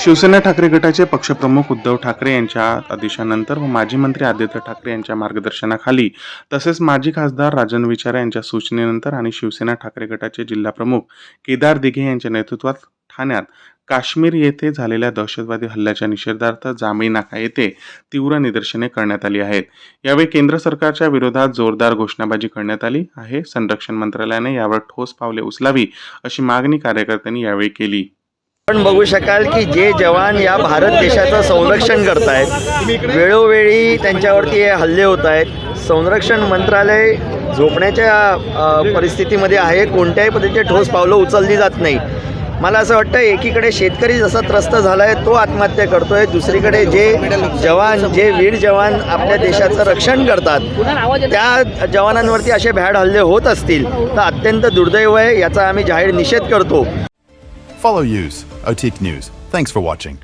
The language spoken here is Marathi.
शिवसेना ठाकरे गटाचे पक्षप्रमुख उद्धव ठाकरे यांच्या आदेशानंतर व माजी मंत्री आदित्य ठाकरे यांच्या मार्गदर्शनाखाली तसेच माजी खासदार राजन विचारे यांच्या सूचनेनंतर आणि शिवसेना ठाकरे गटाचे जिल्हाप्रमुख केदार दिघे यांच्या नेतृत्वात ठाण्यात काश्मीर येथे झालेल्या दहशतवादी हल्ल्याच्या निषेधार्थ जांभळी नाका येथे तीव्र निदर्शने करण्यात आली आहेत. यावेळी केंद्र सरकारच्या विरोधात जोरदार घोषणाबाजी करण्यात आली आहे. संरक्षण मंत्रालयाने यावर ठोस पावले उचलावी अशी मागणी कार्यकर्त्यांनी यावेळी केली. आपण बघू शकाल की जे जवान या भारत देशाचं संरक्षण करत आहेत वेळोवेळी त्यांच्यावरती हे हल्ले होत आहेत संरक्षण मंत्रालय झोपण्याच्या परिस्थितीमध्ये आहे कोणत्याही पद्धतीचे ठोस पावलं उचलली जात नाही. मला असं वाटतं एकीकडे शेतकरी जसा त्रस्त झाला आहे तो आत्महत्या करतो आहे दुसरीकडे जे जवान जे वीर जवान आपल्या देशाचं रक्षण करतात त्या जवानांवरती असे भ्याड हल्ले होत असतील तर अत्यंत दुर्दैव आहे याचा आम्ही जाहीर निषेध करतो. Follow Use, OTIC News. Thanks for watching.